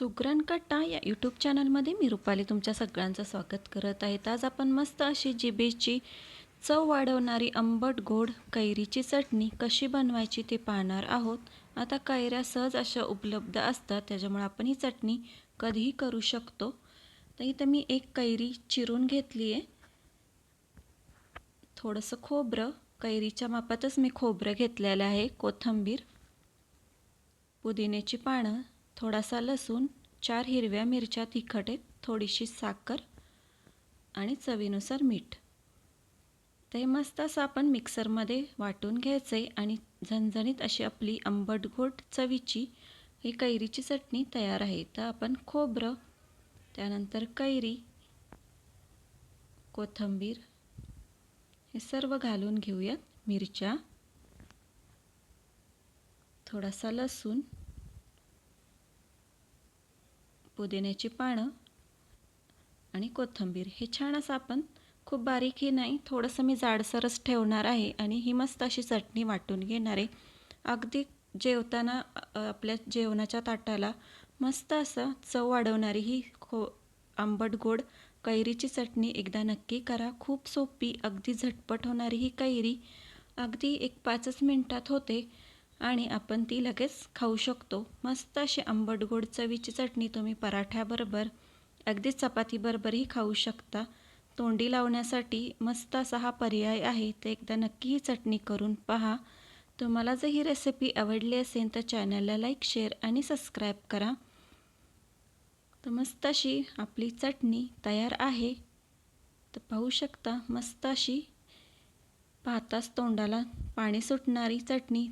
सुगरण कट्टा या यूट्यूब चॅनलमध्ये मी रुपाली तुमच्या सगळ्यांचं स्वागत करत आहे. आज आपण मस्त अशी जिभेची चव वाढवणारी आंबट गोड कैरीची चटणी कशी बनवायची ते पाहणार आहोत. आता कैऱ्या सहज अशा उपलब्ध असतात त्याच्यामुळे आपण ही चटणी कधीही करू शकतो. तर इथं मी एक कैरी चिरून घेतली आहे थोडंसं खोबरं कैरीच्या मापातच मी खोबरं घेतलेलं आहे कोथिंबीर पुदिन्याची पानं थोडासा लसूण चार हिरव्या मिरच्या तिखट आहेत थोडीशी साखर आणि चवीनुसार मीठ. ते मस्त असं आपण मिक्सरमध्ये वाटून घ्यायचं आहे आणि झणझणीत अशी आपली आंबट गोड चवीची ही कैरीची चटणी तयार आहे. तर आपण खोबरं त्यानंतर कैरी कोथिंबीर हे सर्व घालून घेऊयात मिरच्या. थोडासा लसूण पुदिन्याची पानं आणि कोथिंबीर. हे छान असं आपण खूप बारीकही नाही थोडंसं मी जाडसरच ठेवणार आहे आणि ही मस्त अशी चटणी वाटून घेणार आहे. अगदी जेवताना आपल्या जेवणाच्या ताटाला मस्त असं चव वाढवणारी ही खो आंबट गोड कैरीची चटणी एकदा नक्की करा. खूप सोपी अगदी झटपट होणारी ही कैरी अगदी एक पाचच मिनटात होते. आणि आपण ती लगेच खाऊ शकतो. मस्त अशी आंबट गोड चवीची चटणी तुम्ही पराठ्याबरोबर अगदी चपातीबरोबरही खाऊ शकता. तोंडी लावण्यासाठी मस्त असा हा पर्याय आहे तर एकदा नक्की ही चटणी करून पहा. तुम्हाला जर ही रेसिपी आवडली असेल तर चॅनलला लाईक शेअर आणि सबस्क्राईब करा. तर मस्त अशी आपली चटणी तयार आहे. तर पाहू शकता मस्त अशी पाहताच तोंडाला पाणी सुटणारी चटणी.